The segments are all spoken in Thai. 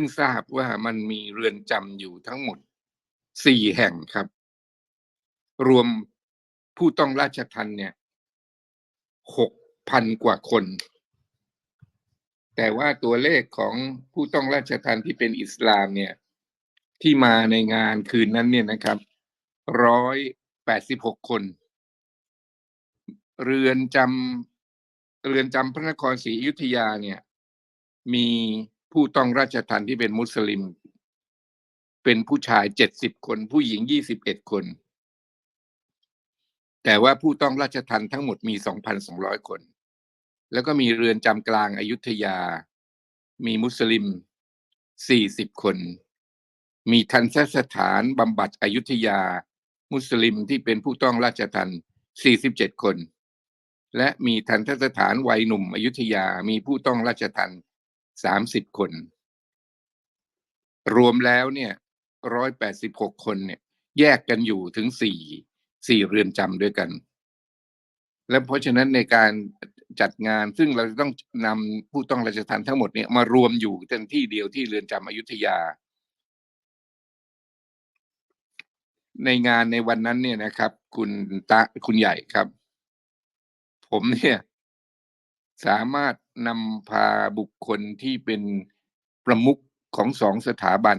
พิ่งทราบว่ามันมีเรือนจำอยู่ทั้งหมดสี่แห่งครับ รวมผู้ต้องราชทันเนี่ยหกพันกว่าคน แต่ว่าตัวเลขของผู้ต้องราชทันที่เป็นอิสลามเนี่ย ที่มาในงานคืนนั้นเนี่ยนะครับร้อยแปดสิบหกคน เรือนจำเรือนจำพระนครศรีอยุธยาเนี่ย มี ผู้ต้องราชทันที่เป็นมุสลิม เป็นผู้ชายเจ็ดสิบคน ผู้หญิงยี่สิบเอ็ดคน แต่ว่าผู้ต้องราชทันทั้งหมดมีสองพันสองร้อยคน แล้วก็มีเรือนจำกลางอายุทยา มีมุสลิมสี่สิบคน มีทันทสถานบำบัดอยุธยา มุสลิมที่เป็นผู้ต้องราชทันสี่สิบเจ็ดคนและมีทันทสถานวัยหนุ่มอยุธยา มีผู้ต้องราชทัน สามสิบคน รวมแล้วเนี่ยร้อยแปดสิบหกคนเนี่ย แยกกันอยู่ถึงสี่สี่เรือนจำด้วยกัน และเพราะฉะนั้นในการจัดงานซึ่งเราจะต้องนำผู้ต้องราชทันทั้งหมดเนี่ยมารวมอยู่เต็มที่เดียวที่เรือนจำอยุธยา ในงานในวันนั้นเนี่ยนะครับ คุณตะคุณใหญ่ครับ ผมเนี่ย สามารถนำพาบุคคลที่เป็นประมุขของสองสถาบัน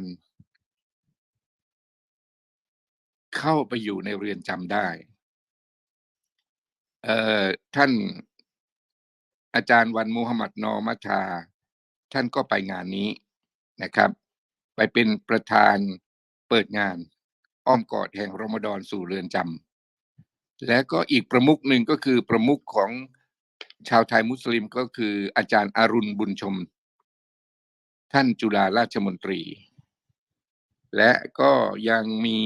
เข้าไปอยู่ในเรือนจำได้เอ่อท่านอาจารย์วันมูฮัมหมัดนอมัทาท่านก็ไปงานนี้นะครับ ไปเป็นประธานเปิดงาน อ้อมกอดแห่งรอมฎอนสู่เรือนจำและก็อีกประมุขหนึ่งก็คือประมุขของ ชาวไทยมุสลิมก็คืออาจารย์อารุณบุญชม ท่านจุฬาราชมนตรี และก็ยังมี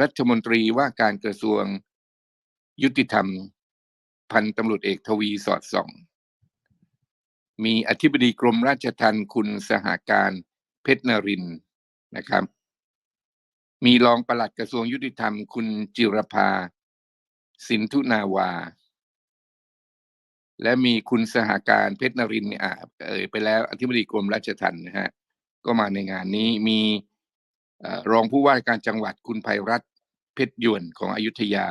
รัฐมนตรีว่าการกระทรวงยุติธรรม พันตำรวจเอกทวีสอดส่อง มีอธิบดีกรมราชทัณฑ์คุณสหการเพชรนรินนะครับ มีรองปลัดกระทรวงยุติธรรม คุณจิรภาสินทุนาวา และมีคุณสหการเพชรนรินทร์เนี่ยอะเอ่ยไปแล้วอธิบดีกรมราชทัณฑ์นะฮะก็มาในงานนี้มีอรองผู้ว่าการจังหวัดคุณภัยรัตน์เพชรยวนของอยุธยา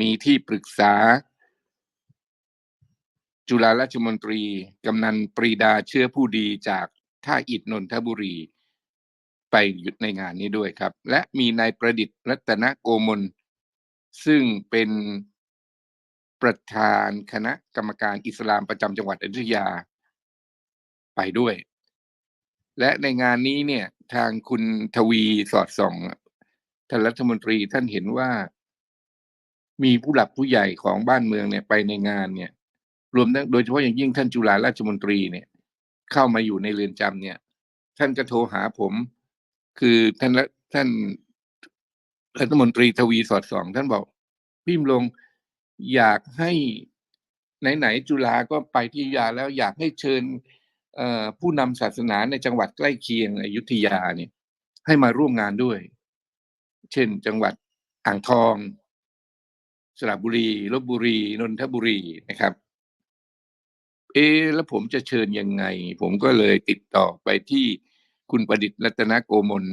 มีที่ปรึกษา จุฬาราชมนตรีกำนันปรีดาเชื้อผู้ดีจากท่าอิฐนนทบุรี ไปยู่ในงานนี้ด้วยครับ และมีนายประดิษฐ์รัตนโกมลซึ่งเป็น ประธานคณะกรรมการอิสลามประจำจังหวัดอยุธยา ไปด้วย และในงานนี้เนี่ย ทางคุณทวีสอดส่องท่านรัฐมนตรีท่านเห็นว่ามีผู้หลักผู้ใหญ่ของบ้านเมืองเนี่ยไปในงานเนี่ย รวมทั้งโดยเฉพาะอย่างยิ่งท่านจุฬาราชมนตรีเนี่ย เข้ามาอยู่ในเรือนจำเนี่ย ท่านก็โทรหาผม คือท่านละท่านรัฐมนตรีทวีสอดส่อง ท่านบอกพิมพ์ลง อยากให้ไหนๆจุฬาก็ไปที่ยาแล้วอยากให้เชิญผู้นำศาสนาในจังหวัดใกล้เคียงอยุธยาเนี่ยให้มาร่วมงานด้วย เช่น จังหวัดอ่างทอง สระบุรีลบบุรี นนทบุรีนะครับ เอแล้วผมจะเชิญยังไง ผมก็เลยติดต่อไปที่คุณประดิษฐ์รัตนโกมล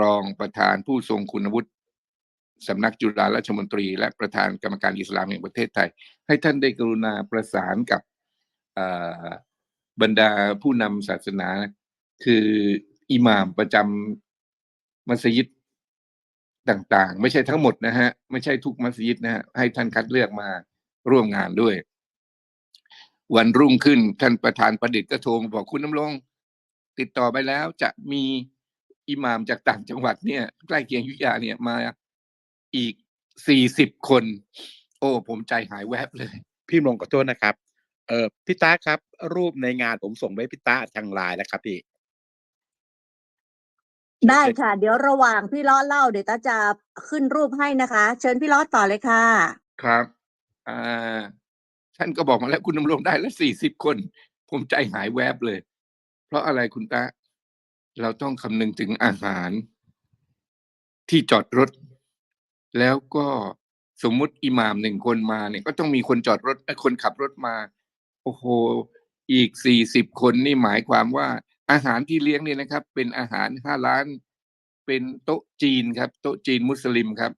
รองประธานผู้ทรงคุณวุฒิ สำนักจุฬาราชมนตรี และประธานกรรมการอิสลามแห่งประเทศไทย ให้ท่านได้กรุณาประสานกับบรรดาผู้นำศาสนา คืออิหม่ามประจำมัสยิดต่างๆ ไม่ใช่ทั้งหมดนะฮะ ไม่ใช่ทุกมัสยิดนะฮะให้ท่านคัดเลือกมาร่วมงานด้วย วันรุ่งขึ้นท่านประธานประดิษฐ์ก็โทรมาบอกคุณน้ำลง ติดต่อไปแล้วจะมีอิหม่ามจากต่างจังหวัดเนี่ยใกล้เคียงยุธยาเนี่ยมา อีกสี่สิบคน โอ้ ผมใจหายแวบเลย พี่ลงขอโทษนะครับ เออพี่ตาครับ รูปในงานผมส่งไปให้พี่ตาทางไลน์แล้วครับพี่ ได้ค่ะ เดี๋ยวระหว่างพี่ล้อเล่าเดี๋ยวตาจะขึ้นรูปให้นะคะ เชิญพี่ล้อต่อเลยค่ะ ครับอ่าท่านก็บอกมาแล้วคุณดำรงได้แล้วสี่สิบคน ผมใจหายแวบเลย เพราะอะไรคุณตาเราต้องคำนึงถึงอาหาร ที่จอดรถ แล้วก็สมมุติอิหม่ามหนึ่งคนมาเนี่ย ก็ต้องมีคนจอดรถเอ้ยคนขับรถมา โอ้โห อีกสี่สิบคนนี่หมายความว่าอาหารที่เลี้ยงเนี่ยนะครับ เป็นอาหารห้าล้าน เป็นโต๊ะจีนครับ โต๊ะจีนมุสลิมครับ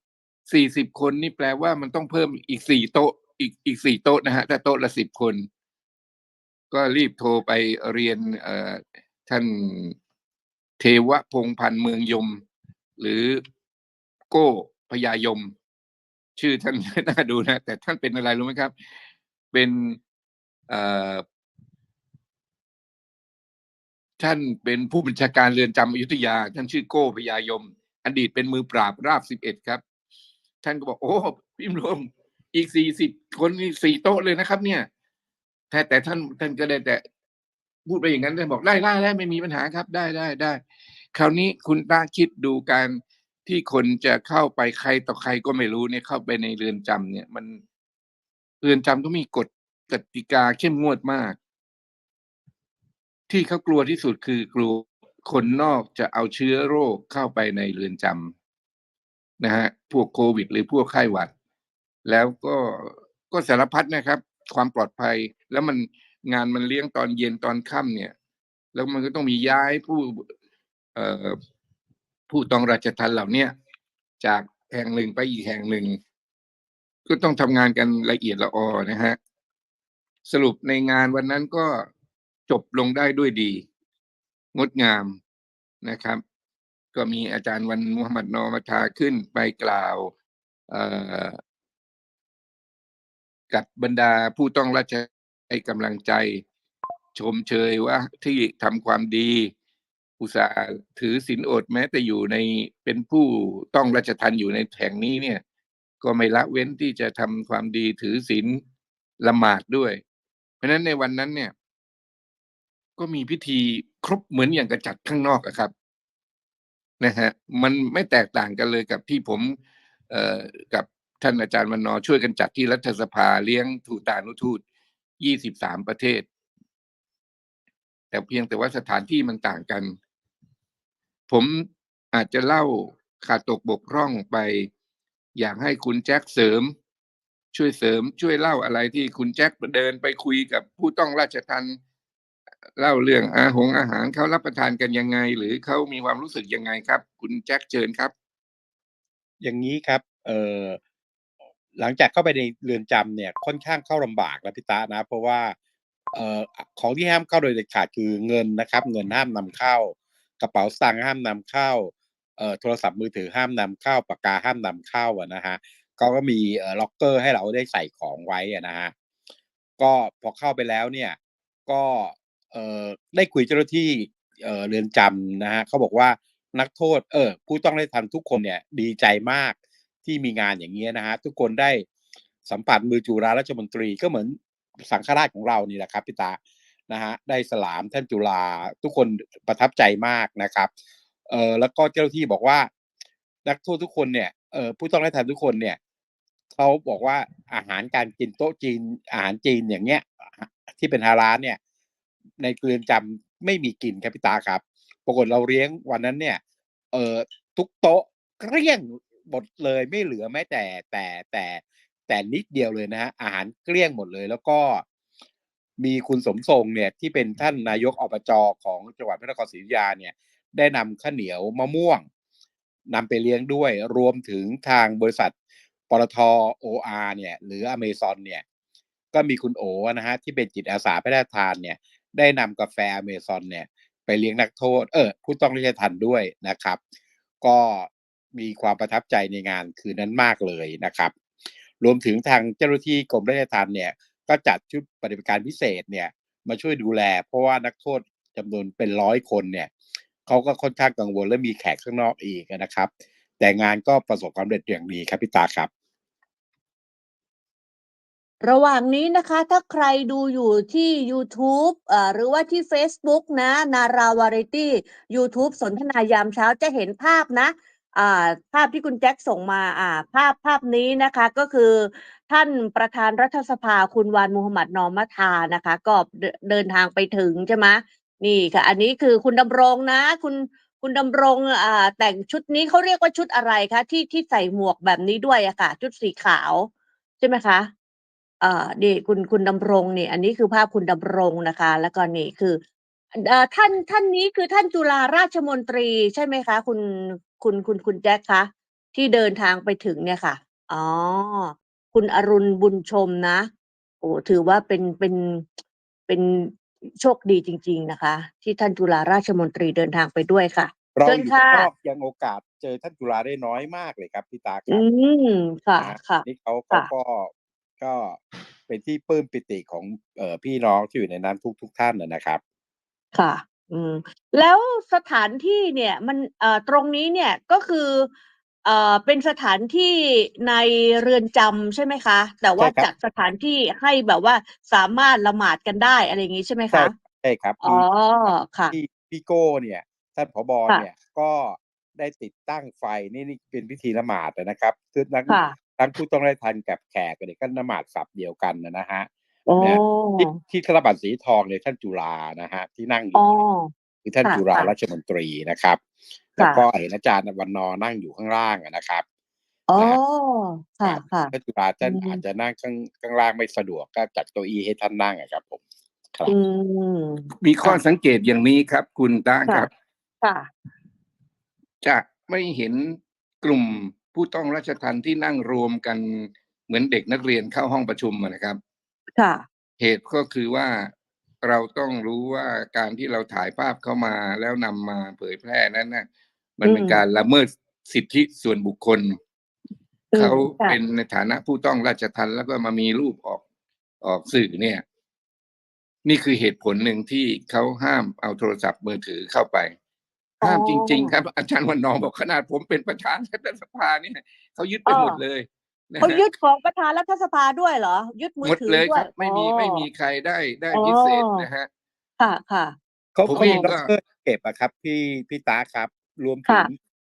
สี่สิบคนนี่แปลว่ามันต้องเพิ่มอีกสี่โต๊ะ อีกอีกสี่โต๊ะนะฮะถ้าโต๊ะละสิบคน ก็รีบโทรไปเรียนเอ่อท่านเทวพงษ์พันธ์เมืองยม หรือโก้ พญายม ชื่อท่านน่าดูนะ แต่ท่านเป็นอะไรรู้ไหมครับ เป็นท่านเป็นผู้บัญชาการเรือนจำอยุธยา ท่านชื่อโก้พญายม อดีตเป็นมือปราบราบสิบเอ็ดครับ ท่านก็บอก โอ้พิมพ์รวมอีกสี่สิบคนนี่สี่โต๊ะเลยนะครับ เนี่ย แต่แต่ท่านท่านก็ได้แต่พูดไปอย่างนั้นท่านบอกได้ได้ได้ไม่มีปัญหาครับ ได้ได้ได้คราวนี้คุณตาคิดดูการ ที่คนจะเข้าไปใครต่อใครก็ไม่รู้เนี่ยเข้าไปในเรือนจำเนี่ยมันเรือนจำต้องมีกฎกติกาเข้มงวดมาก ที่เขากลัวที่สุดคือกลัวคนนอกจะเอาเชื้อโรคเข้าไปในเรือนจำนะฮะพวกโควิด หรือพวกไข้หวัด แล้วก็ก็สารพัดนะครับ ความปลอดภัยแล้วมันงานมันเลี้ยงตอนเย็นตอนค่ำเนี่ย แล้วมันก็ต้องมีย้ายผู้เอ่อ ผู้ต้องราชทันเหล่าเนี้ยจากแห่งหนึ่งไปอีกแห่งหนึ่ง ก็ต้องทำงานกันละเอียดละออนะฮะ สรุปในงานวันนั้นก็จบลงได้ด้วยดี งดงามนะครับ ก็มีอาจารย์วันมุฮัมมัดนอมาทาขึ้นไปกล่าวกับบรรดาผู้ต้องราชให้กำลังใจ ชมเชยว่าที่ทำความดี อุตสาห์ถือศีลอดแม้แต่อยู่ในเป็นผู้ต้องราชทันอยู่ในแห่งนี้เนี่ย ก็ไม่ละเว้นที่จะทำความดีถือศีลละหมาดด้วย เพราะฉะนั้นในวันนั้นเนี่ย ก็มีพิธีครบเหมือนอย่างกระจัดข้างนอกอะครับนะฮะมันไม่แตกต่างกันเลยกับที่ผม เอ่อกับท่านอาจารย์วันนอช่วยกันจัดที่รัฐสภาเลี้ยงทูตานุทูต23ประเทศ แต่เพียงแต่ว่าสถานที่มันต่างกัน ผมอาจจะเล่าขาดตกบกพร่องไป อยากให้คุณแจ็คเสริม ช่วยเสริมช่วยเล่าอะไรที่คุณแจ็คเดินไปคุยกับผู้ต้องราชทันเล่าเรื่องอาหงอาหารเขารับประทานกันยังไง หรือเขามีความรู้สึกยังไงครับ คุณแจ็คเชิญครับ อย่างนี้ครับ เอ่อหลังจากเข้าไปในเรือนจำเนี่ยค่อนข้างเข้าลำบากนะพี่ตานะ เพราะว่าเอ่อของที่ห้ามเข้าโดยเด็ดขาดคือเงินนะครับ เงินห้ามนำเข้า กระเป๋าสตางค์ห้ามนำเข้าเอ่อโทรศัพท์มือถือห้ามนำเข้าปากกาห้ามนำเข้าอะนะฮะเขาก็มีเอ่อล็อกเกอร์ให้เราได้ใส่ของไว้อะนะฮะก็พอเข้าไปแล้วเนี่ยก็เอ่อได้คุยเจ้าหน้าที่เอ่อเรือนจำนะฮะเขาบอกว่านักโทษเออผู้ต้องได้ทันทุกคนเนี่ยดีใจมากที่มีงานอย่างเงี้ยนะฮะทุกคนได้สัมผัสมือจุฬาราชมนตรีก็เหมือนสังฆราชของเรานี่แหละครับพี่ตา นะฮะได้สลามท่านจุฬาทุกคนประทับใจมากนะครับเออแล้วก็เจ้าที่บอกว่า นักโทษทุกคนเนี่ยเออผู้ต้องได้ทันทุกคนเนี่ยเขาบอกว่าอาหารการกินโต๊ะจีนอาหารจีนอย่างเงี้ยที่เป็นฮาลาลเนี่ย ในเรือนจำไม่มีกินครับพี่ตาครับ ปรากฏเราเลี้ยงวันนั้นเนี่ย เออทุกโต๊ะเกลี้ยงหมดเลยไม่เหลือแม้แต่แต่แต่แต่นิดเดียวเลยนะฮะอาหารเกลี้ยงหมดเลย แล้วก็ มีคุณสมทรงเนี่ยที่เป็นท่านนายกอบจของจังหวัดพระนครศรีอยุธยาเนี่ยได้นำข้าวเหนียวมะม่วงนำไปเลี้ยงด้วยรวมถึงทางบริษัทปตทโออาเนี่ยหรืออเมซอนเนี่ยก็มีคุณโอนะฮะที่เป็นจิตอาสาพระราชทานเนี่ยได้นำกาแฟอเมซอนเนี่ยไปเลี้ยงนักโทษเออผู้ต้องราชทันด้วยนะครับ ก็มีความประทับใจในงานคืนนั้นมากเลยนะครับ รวมถึงทางเจ้าหน้าที่กรมราชทัณฑ์เนี่ย ก็จัดชุดปฏิบัติการพิเศษเนี่ยมาช่วยดูแล เพราะว่านักโทษจำนวนเป็นร้อยคนเนี่ยเขาก็ค่อนข้างกังวลและมีแขกข้างนอกอีกนะครับ แต่งานก็ประสบความสำเร็จอย่างดีครับพี่ตาครับ ระหว่างนี้นะคะ ถ้าใครดูอยู่ที่ YouTube หรือว่าที่ Facebook นะนาราวาไรตี้ YouTube สนทนายามเช้าจะเห็นภาพนะ อ่าภาพที่คุณแจ็คส่งมาอ่า ภาพภาพนี้นะคะก็คือท่านประธานรัฐสภาคุณวานมูฮัมหมัดนอมัทานะคะ ก็เดินเดินทางไปถึงใช่ไหมนี่ค่ะ อันนี้คือคุณดำรงนะ คุณคุณดำรงอ่าแต่งชุดนี้เขาเรียกว่าชุดอะไรคะที่ที่ใส่หมวกแบบนี้ด้วยอะค่ะ ชุดสีขาว ใช่ไหมคะเอ่อนี่คุณคุณดำรงนี่ อันนี้คือภาพคุณดำรงนะคะ แล้วก็นี่คือ ท่านท่านนี้คือท่านจุฬาราชมนตรีใช่ไหมคะ คุณคุณคุณคุณแจ็คคะที่เดินทางไปถึงเนี่ยค่ะอ๋อคุณอรุณบุญชมนะ โอ้ถือว่าเป็นเป็นเป็นโชคดีจริง ๆนะคะ ที่ท่านจุฬาราชมนตรีเดินทางไปด้วยค่ะเราเชิอญยู่ค่ะข้างนอกยังโอกาสเจอท่านจุฬาได้น้อยมากเลยครับพี่ตาคอืรับมค่ะนะฮะค่ะนี่เขาเขาค่ะก็ก็เป็นที่ปลื้มปิติของเอ่อพี่น้องที่อยู่ในนั้นทุกทุกท่านนะนะครับ ค่ะ อืม แล้วสถานที่เนี่ยมัน เอ่อ ตรงนี้เนี่ย ก็คือ เอ่อ เป็นสถานที่ในเรือนจำใช่ไหมคะ แต่ว่าใช่ครับจัดสถานที่ให้แบบว่าสามารถละหมาดกันได้ อะไรอย่างนี้ใช่ไหมใช่คะใช่ครับ อ๋อค่ะพี่พี่โก้เนี่ย ท่านผบ ค่ะ เนี่ย ก็ได้ติดตั้งไฟ นี่ นี่เป็นพิธีละหมาดนะครับคือทั้ง ค่ะ ทั้งผู้ต้องได้ทันกับแขกเนี่ย ก็ละหมาดสับเดียวกันนะฮะโอ้เนี่ยที่ที่ธนบัตรสีทองเนี่ยท่านจุฬานะฮะที่นั่งอยู่อ๋อเนี่ยคือท่านค่ะจุฬาค่ะราชมนตรีนะครับค่ะแล้วก็เห็นอาจารย์วันนอร์นั่งอยู่ข้างล่างอะนะครับอ๋อนะค่ะค่ะท่านจุฬาท่านอืมอาจจะนั่งข้างข้างล่างไม่สะดวกก็จัดเก้าอี้ให้ท่านนั่งอะครับผมครับอืมมีข้อค่ะสังเกตอย่างนี้ครับ คุณตาคค่ะรับ ค่ะจะไม่เห็นกลุ่มผู้ต้องราชทัณฑ์ที่นั่งรวมกันเหมือนเด็กนักเรียนเข้าห้องประชุมอะนะครับ ค่ะ เหตุก็คือว่าเราต้องรู้ว่าการที่เราถ่ายภาพเข้ามาแล้วนำมาเผยแพร่นั้นนะมันเป็นอืมการละเมิดสิทธิส่วนบุคคล อืม เขาค่ะ เป็นในฐานะผู้ต้องราชทัณฑ์แล้วก็มามีรูปออกออกสื่อเนี่ย นี่คือเหตุผลหนึ่งที่เขาห้ามเอาโทรศัพท์มือถือเข้าไปห้ามจริง ๆ ครับ อาจารย์วันนอร์บอกขนาดผมเป็นประธานรัฐสภาเนี่ยเขายึดไปหมดเลยนะ เขาฮะยึดของประธานรัฐสภาด้วยเหรอ ยึดมือหมดถือเลยด้วคยรับไม่มีอ๋อไม่มีใครได้ได้อ๋อพิเศษนะฮะ ค่ะค่ะเขาผมเขาเอมีงด็ก็อกเตอร์เก็บอะครับ พี่พี่ตาครับ รวมถึค่ะง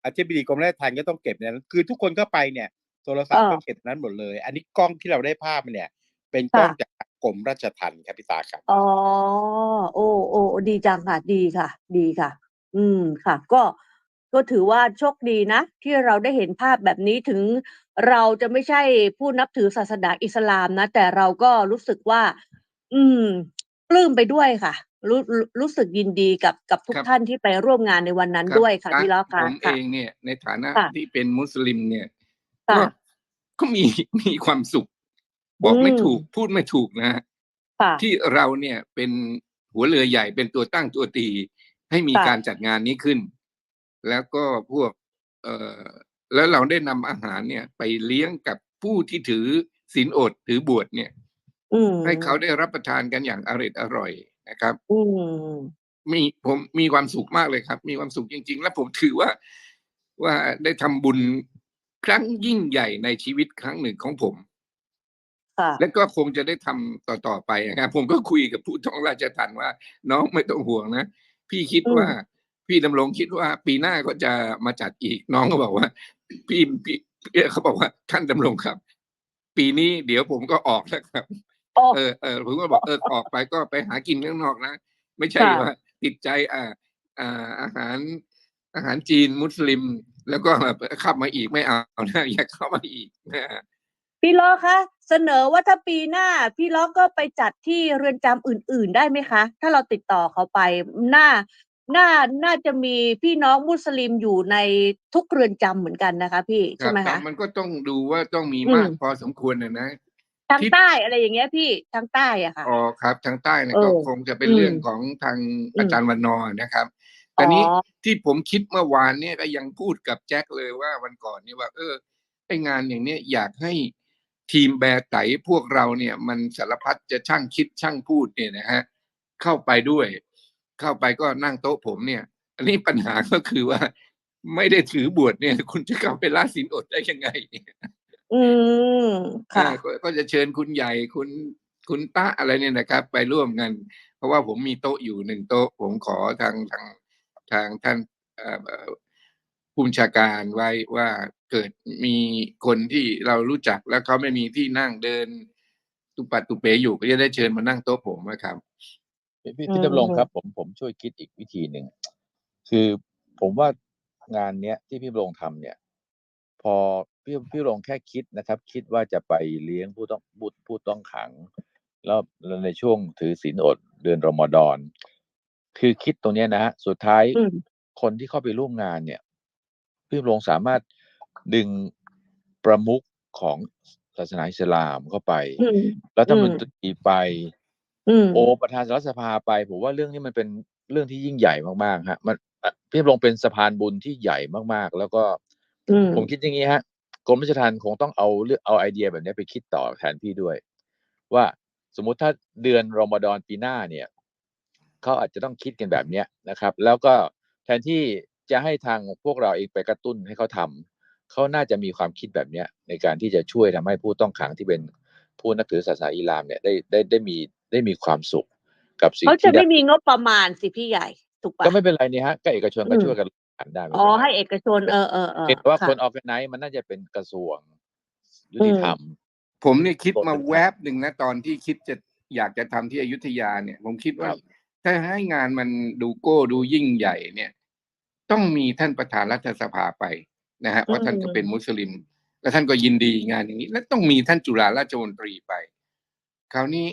อธิบดีกรมราชทัณฑ์ก็ต้องเก็บเนี่ยคือทุกคนเข้าไปเนี่ยโทรศัพท์เออต้องเก็บนั้นหมดเลย อันนี้กล้องที่เราได้ภาพเนี่ย เป็นกล้องค่ะจากกรมราชทัณฑ์ครับพี่ตาครับอ๋อโอ้โอ้ดีจังค่ะ ดีค่ะ ดีค่ะ อืมค่ะ ก็ ก็ถือว่าโชคดีนะ ที่เราได้เห็นภาพแบบนี้ถึงเราจะไม่ใช่ผู้นับถือศาสนาอิสลามนะ แต่เราก็รู้สึกว่า อืมปลื้มไปด้วยค่ะ รู้รู้รู้สึกยินดีกับกับทุกครับ ท่านที่ไปร่วมงานในวันนั้นครับด้วยค่ะตาพี่ล้อผค่ะมเอค่ะ งเนี่ย ในฐานะค่ะที่เป็นมุสลิมเนี่ยค่ะก็ก็มีมีความสุข บอกไม่อืม ถูกพูดไม่ถูกนะฮะ ค่ะ ที่เราเนี่ยเป็นหัวเรือใหญ่เป็นตัวตั้งตัวตี ให้มีค่ะ การจัดงานนี้ขึ้น แล้วก็พวกเอ่อแล้วเราได้นำอาหารเนี่ย ไปเลี้ยงกับผู้ที่ถือศีลอดถือบวชเนี่ย อืมให้เขาได้รับประทานกันอย่างอร่อยอร่อยนะครับ อืมมีผมมีความสุขมากเลยครับ มีความสุขจริง ๆ และผมถือว่าว่าได้ทำบุญครั้งยิ่งใหญ่ในชีวิตครั้งหนึ่งของผม ค่ะ และก็คงจะได้ทำต่อๆไปนะครับผมก็คุยกับผู้ท้องราชทัณฑ์ว่า น้องไม่ต้องห่วงนะ พี่คิดอืม ว่า พี่ดำรงคิดว่าปีหน้าก็จะมาจัดอีกน้องก็บอกว่าพี่พี่พี่เขาบอกว่าท่านดำรงครับ ปีนี้เดี๋ยวผมก็ออกแล้วครับโอ้เออเออผมก็บอกเออออกไปก็ไปหากินข้างนอกนะไม่ใช่ค่ะว่าติดใจอ่าอ่าอาหารอาหารจีนมุสลิม แล้วก็แบบเข้ามาอีกไม่เอานะอยากเข้ามาอีกนะฮะพี่ล้อคะเสนอว่าถ้าปีหน้า พี่ล้อก็ไปจัดที่เรือนจำอื่น ๆ ได้ไหมคะ ถ้าเราติดต่อเขาไปน่า น่าน่าจะมีพี่น้องมุสลิมอยู่ในทุกเรือนจำเหมือนกันนะคะ พี่คใช่รับไหมครัคะบมันก็ต้องดูว่าต้องมีอืมมากพอสมควรนะนะ ทางที่ ใต้อะไรอย่างเงี้ยพี่ทางใต้อะค่ะ อ๋อครับทางใต้เนี่ยเออก็คงจะเป็นอืมเรื่องของทางอืม อาจารย์วันนอร์นะครับแต่นี้อ๋อที่ผมคิดเมื่อวานเนี่ยก็ยังพูดกับแจ็คเลยว่าวันก่อนเนี่ยว่า เออไองานอย่างเนี้ยอยากให้ทีมแบร์ไตพวกเราเนี่ย มันสารพัดจะช่างคิดช่างพูดเนี่ยนะฮะเข้าไปด้วย เข้าไปก็นั่งโต๊ะผมเนี่ย อันนี้ปัญหาก็คือว่า ไม่ได้ถือบวชเนี่ย คุณจะเข้าไปละสินอดได้ยังไง อืมค่ะอ่าก็ก็จะเชิญคุณใหญ่คุณคุณตะอะไรเนี่ยนะครับ ไปร่วมกัน เพราะว่าผมมีโต๊ะอยู่หนึ่งโต๊ะ ผมขอทางทางทางท่านเอ่อเอ่อผู้บัญชาการไว้ว่าเกิดมีคนที่เรารู้จักแล้วเขาไม่มีที่นั่งเดิน ตุปัดตุเปอยู่ก็จะได้เชิญมานั่งโต๊ะผมนะครับ พี่พี่อืพี่มดำรงครับ ผมผมช่วยคิดอีกวิธีหนึ่งคือผมว่างานเนี้ยที่พี่ดำรงทำเนี่ย พอพี่พี่ดำรงแค่คิดนะครับ คิดว่าจะไปเลี้ยงผู้ต้องผู้ผู้ต้องขัง แล้วแล้วในช่วงถือศีลอดเดือนรอมฎอนคือคิดตรงเนี้ยนะฮะสุดท้ายอืมคนที่เข้าไปร่วมงานเนี่ย พี่ดำรงสามารถดึงประมุขของศาสนาอิสลามเข้าไป อืมรัฐมนตรีไปอืม โอประธานรัฐสภาไป ผมว่าเรื่องนี้มันเป็นเรื่องที่ยิ่งใหญ่มากๆฮะ มันอะพี่ดำรงเป็นสะพานบุญที่ใหญ่มากๆ แล้วก็อืมผมคิดอย่างนี้ฮะกรมราชทัณฑ์คงต้องเอาเรื่องเอาไอเดียแบบนี้ไปคิดต่อแทนพี่ด้วย ว่าสมมุติถ้าเดือนรอมฎอนปีหน้าเนี่ยเขาอาจจะต้องคิดกันแบบเนี้ยนะครับ แล้วก็แทนที่จะให้ทางพวกเราเองไปกระตุ้นให้เขาทำเขาน่าจะมีความคิดแบบเนี้ยในการที่จะช่วยทำให้ผู้ต้องขังที่เป็นผู้นับถือศาสนาอิสลามเนี่ยได้ได้ได้มี ได้มีความสุขกับสิ่งเขาจะที่ได้ไม่มีงบประมาณสิพี่ใหญ่ ถูกปะ ก็ไม่เป็นไรนี่ฮะก็เอกชนก็อืม ช่วยกันหันได้ไม่อ๋อ เป็นไรให้เอกชนเออเออเออเห็นว่าค่ะ คนออกไนมันน่าจะเป็นกระทรวงยุติธรรม ผมเนี่ยคิดมาบอกเป็นแวบหนึ่งนะตอนที่คิดจะอยากจะทำที่อยุธยาเนี่ย ผมคิดว่า ครับ ถ้าให้งานมันดูโก้ดูยิ่งใหญ่เนี่ย ต้องมีท่านประธานรัฐสภาไปนะฮะเพราะท่านก็เป็นมุสลิม และท่านก็ยินดีงานอย่างนี้ และต้องมีท่านจุฬาราชมนตรีไป คราวนี้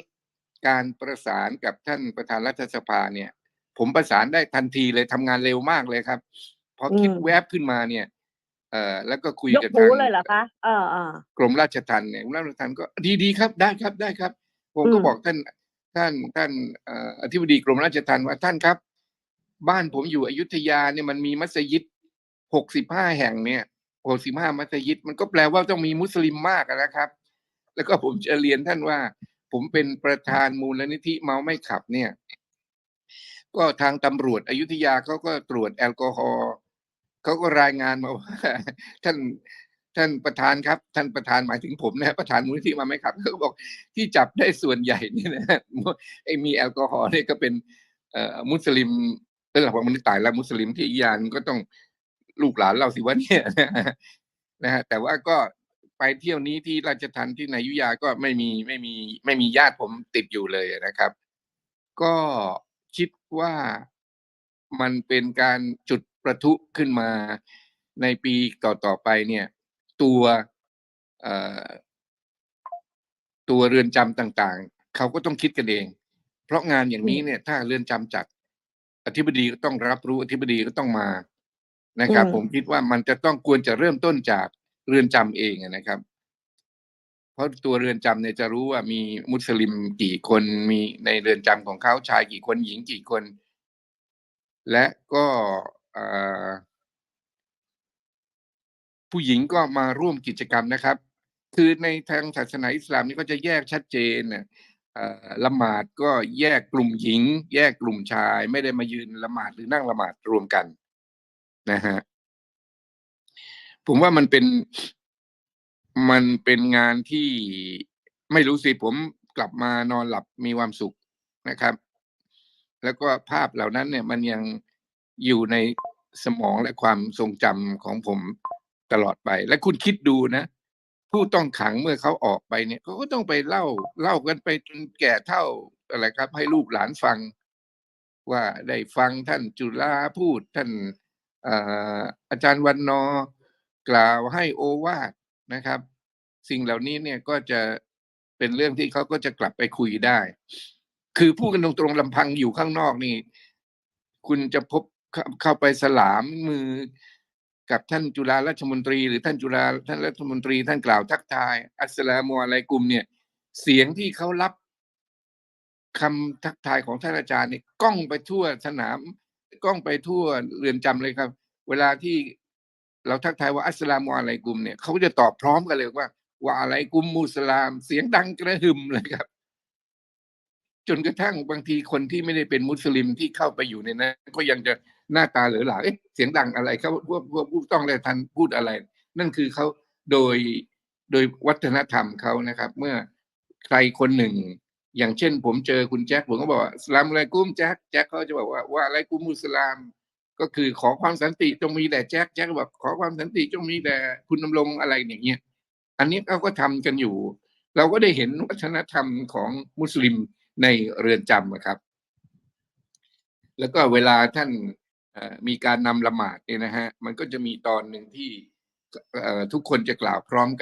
การประสานกับท่านประธานรัฐสภาเนี่ย ผมประสานได้ทันทีเลยทำงานเร็วมากเลยครับพอคิดอืมแวบขึ้นมาเนี่ย เอ่อแล้วก็คุยยกกับหูทางเลยเหรอคะเออเออ กรมราชทัณฑ์เนี่ยกรมราชทัณฑ์ก็ดีดีครับได้ครับได้ครับ ผมก็อืม บอกท่านท่านท่านเอ่ออธิบดีกรมราชทัณฑ์ว่าท่านครับ บ้านผมอยู่อยุธยาเนี่ยมันมีมัสยิดหกสิบห้าแห่งเนี่ยหกสิบห้ามัสยิดมันก็แปลว่าต้องมีมุสลิมมากอะนะครับ แล้วก็ผมจะเรียนท่านว่า ผมเป็นประธานมูลนิธิเมาไม่ขับเนี่ย ก็ทางตำรวจอยุธยาเขาก็ตรวจแอลกอฮอล์เขาก็รายงานมาว่าท่านท่านประธานครับ ท่านประธานหมายถึงผมนะประธานมูลนิธิมาไหมครับเขาบอกที่จับได้ส่วนใหญ่เนี่ยนะไอ้มีแอลกอฮอล์เนี่ยก็เป็นมุสลิมเออผมมันตายแล้วมุสลิมที่อียานก็ต้องลูกหลานเราสิว่าเนี่ยนะฮะแต่ว่าก็ ไปเที่ยวนี้ที่ราชทันที่ในอยุธยาก็ไม่มีไม่มีไม่มีญาติผมติดอยู่เลยนะครับ ก็คิดว่ามันเป็นการจุดประทุขึ้นมาในปีต่อๆไปเนี่ย ตัวเอ่อตัวเรือนจำต่างๆ เขาก็ต้องคิดกันเอง เพราะงานอย่างนี้เนี่ยถ้าเรือนจำจัดอธิบดีก็ต้องรับรู้อธิบดีก็ต้องมานะครับอืมผมคิดว่ามันจะต้องควรจะเริ่มต้นจาก เรือนจำเองนะครับ เพราะตัวเรือนจำเนี่ยจะรู้ว่ามีมุสลิมกี่คนมีในเรือนจำของเขาชายกี่คนหญิงกี่คน และก็ผู้หญิงก็มาร่วมกิจกรรมนะครับ คือในทางศาสนาอิสลามนี่ก็จะแยกชัดเจนน่ะเอ่อละหมาดก็แยกกลุ่มหญิง แยกกลุ่มชาย ไม่ได้มายืนละหมาดหรือนั่งละหมาดรวมกันนะฮะ ผมว่ามันเป็น มันเป็นงานที่ไม่รู้สิผมกลับมานอนหลับมีความสุขนะครับ แล้วก็ภาพเหล่านั้นเนี่ย มันยังอยู่ในสมองและความทรงจำของผมตลอดไป และคุณคิดดูนะ ผู้ต้องขังเมื่อเขาออกไปเนี่ยเขาก็ต้องไปเล่าเล่ากันไปจนแก่เท่าอะไรครับ ให้ลูกหลานฟัง ว่าได้ฟังท่านจุฬาพูดท่านอ่ออาจารย์วันนอ กล่าวให้โอวาทนะครับ สิ่งเหล่านี้เนี่ยก็จะเป็นเรื่องที่เขาก็จะกลับไปคุยได้ คือพูดกันตรงๆลำพังอยู่ข้างนอกนี่ คุณจะพบเข้าไปสลามมือกับท่านจุฬาราชมนตรี หรือท่านจุฬาท่านรัฐมนตรี ท่านกล่าวทักทาย อัสลามุอะลัยกุมเนี่ย เสียงที่เขารับคำทักทายของท่านอาจารย์เนี่ยก้องไปทั่วสนามก้องไปทั่วเรือนจำเลยครับ เวลาที่ เราทักทายว่าอัสลามุอะลัยกุมเนี่ยเขาจะตอบพร้อมกันเลยว่าว่าอะไรกุมมุสลาม เสียงดังกระหึ่มเลยครับ จนกระทั่งบางทีคนที่ไม่ได้เป็นมุสลิมที่เข้าไปอยู่ในนั้นก็ยังจะหน้าตาเหลือหลาเอ๊ะเสียงดังอะไรเขาพวกพวกผู้ต้องเลยทันพูดอะไร นั่นคือเขาโดยโดยวัฒนธรรมเขานะครับ เมื่อใครคนหนึ่ง อย่างเช่น ผมเจอคุณแจ็คผมก็บอกว่าสลามอะไรกุมแจ็คแจ็คเขาจะบอกว่าว่าอะไรกุมมุสลาม ก็คือขอความสันติจงมีแต่แจ็คแจ็คก็บอกขอความสันติจงมีแต่คุณดำรงอะไรอย่างเงี้ยอันนี้เขาก็ทำกันอยู่ เราก็ได้เห็นวัฒนธรรมของมุสลิมในเรือนจำอะครับ แล้วก็เวลาท่านมีการนำละหมาดเนี่ยนะฮะมันก็จะมีตอนหนึ่งที่ทุกคนจะกล่าวพร้อมกัน